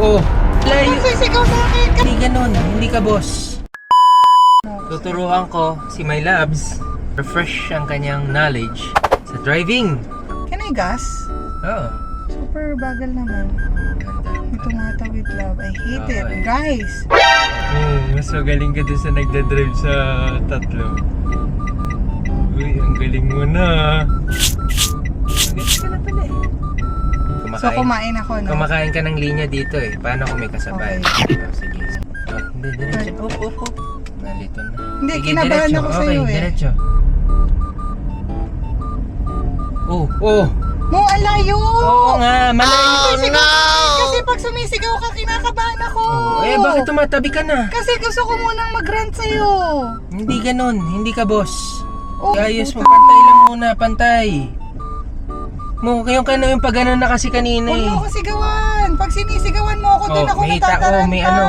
Oh, layo. Sisigaw sa akin. Hindi ganun, hindi ka boss. Tuturuan ko si My Labs. Refresh ang kanyang knowledge sa driving. Can I gas? Oh, Super bagal naman. nga tawid love. I hate it. Okay. Guys. Oh, mas magaling ka doon sa nagdadrive sa tatlo. Uy, ang galing mo na. So kumain ako, no? Kumakain ka ng linya dito eh. Paano kung may kasabay? Okay. Oh, sige. Oh, hindi, diretso. Up, up, up. Nalito na. Hindi, Sige, kinabahan diretso. ako okay, sa'yo eh. diretso. Oh, oh. Mo, ang layo! Oo nga, malayo. Kasi pag sumisigaw ka, kinakabahan ako. Oh, eh, bakit tumatabi ka na? Kasi gusto ko munang mag-rant sa'yo. Hindi ganon, hindi ka boss. Oh, Ayos mo, pantay lang muna, pantay. Mo, kayong kano yung pag ganun na kasi kanina Huwag eh. mo ako sigawan. Pag sinisigawan mo ako, doon Oh, ako may ta- natataranta. oh, may ano.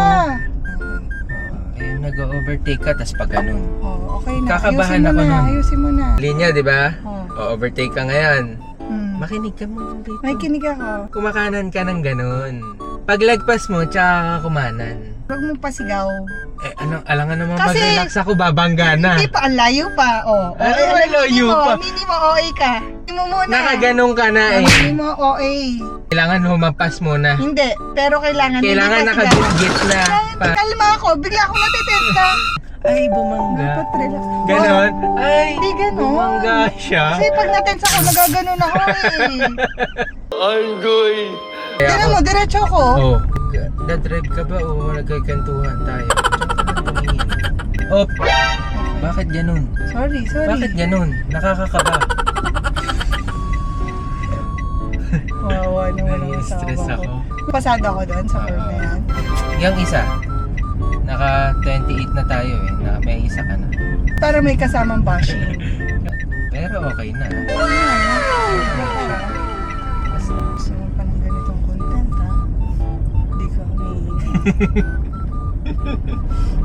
Eh, nag-overtake ka, tas pag ganun. Oh, okay na. Kakabahan ayusin mo ako na. nun. Ayusin mo na. Linya, di ba? Oh. O-overtake ka ngayon. Hmm. Makinig ka mo dito. May kinig ako. Kumakanan ka ng ganun. Paglagpas mo, tsaka ka kumanan. Huwag mo pasigaw. Eh, ano, alangan naman Kasi- mag-relax ako, babangga na. Hindi pa, ang layo pa. Oh. Ano, Okay, ang layo mo, pa? Minimo OA ka. Hindi mo muna. Nakaganong ka na eh. Minimo OA. Kailangan humampas muna. Hindi, pero kailangan Kailangan hindi nakagit na. Pa- Kalma ako, bigla akong natitenta. Ay, bumangga. Dapat relax. Ganon? Ay, Hindi ganon. bumangga siya. Kasi pag natensa ako, nagaganon ako eh. Kaya Tignan ako- mo, diretso ako. Oh, na-drive ka ba o nagkakantuhan tayo? Oh, bakit ganun? Sorry, sorry. Bakit ganun? Nakakakaba. Asawa ako. ko. Pasado ako doon sa curve na yan. Yung isa, naka 28 na tayo eh. Na, may isa ka na. Para may kasamang bashing. Pero okay na. Basta, Gusto mo pa ng ganitong content, ha? Hindi ka humihingi.